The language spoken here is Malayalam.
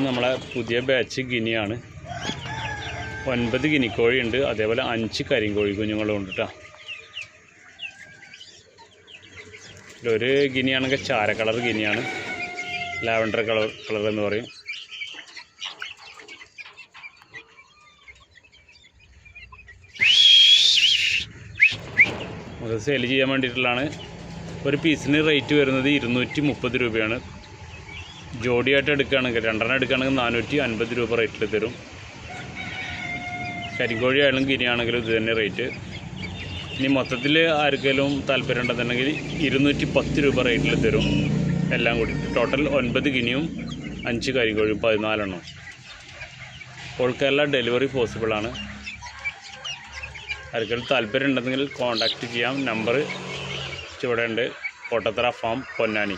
നമ്മളെ പുതിയ ബാച്ച് ഗിനിയാണ്. ഒൻപത് ഗിനിക്കോഴിയുണ്ട് അതേപോലെ അഞ്ച് കരിങ്കോഴി കുഞ്ഞുങ്ങളും ഉണ്ട് കേട്ടോ ഒരു ഗിനിയാണെങ്കിൽ ചാര കളർ ഗിനിയാണ്. ലാവൻഡർ കളർ കളർ എന്ന് പറയും. അത് സെയിൽ ചെയ്യാൻ വേണ്ടിയിട്ടുള്ളതാണ്. ഒരു പീസിന് റേറ്റ് വരുന്നത് ഇരുന്നൂറ്റി മുപ്പത് രൂപയാണ്. ജോഡിയായിട്ട് എടുക്കുകയാണെങ്കിൽ രണ്ടെണ്ണം എടുക്കുകയാണെങ്കിൽ നാനൂറ്റി അൻപത് രൂപ റേറ്റിൽ തരും. കരിങ്കോഴി ആയാലും ഗിരിയാണെങ്കിലും ഇത് തന്നെ റേറ്റ്. ഇനി മൊത്തത്തിൽ ആർക്കെങ്കിലും താല്പര്യം ഉണ്ടെന്നുണ്ടെങ്കിൽ ഇരുന്നൂറ്റി പത്ത് രൂപ റേറ്റിൽ തരും. എല്ലാം കൂടി. ടോട്ടൽ ഒൻപത് ഗിനിയും അഞ്ച് കരിങ്കോഴിയും പതിനാലെണ്ണം. ഓൾ കേരള ഡെലിവറി പോസിബിളാണ് ആർക്കെങ്കിലും താല്പര്യം ഉണ്ടെങ്കിൽ കോൺടാക്റ്റ് ചെയ്യാം. നമ്പർ ഇവിടെ ഉണ്ട്. കോട്ടത്തറ ഫാം പൊന്നാനി.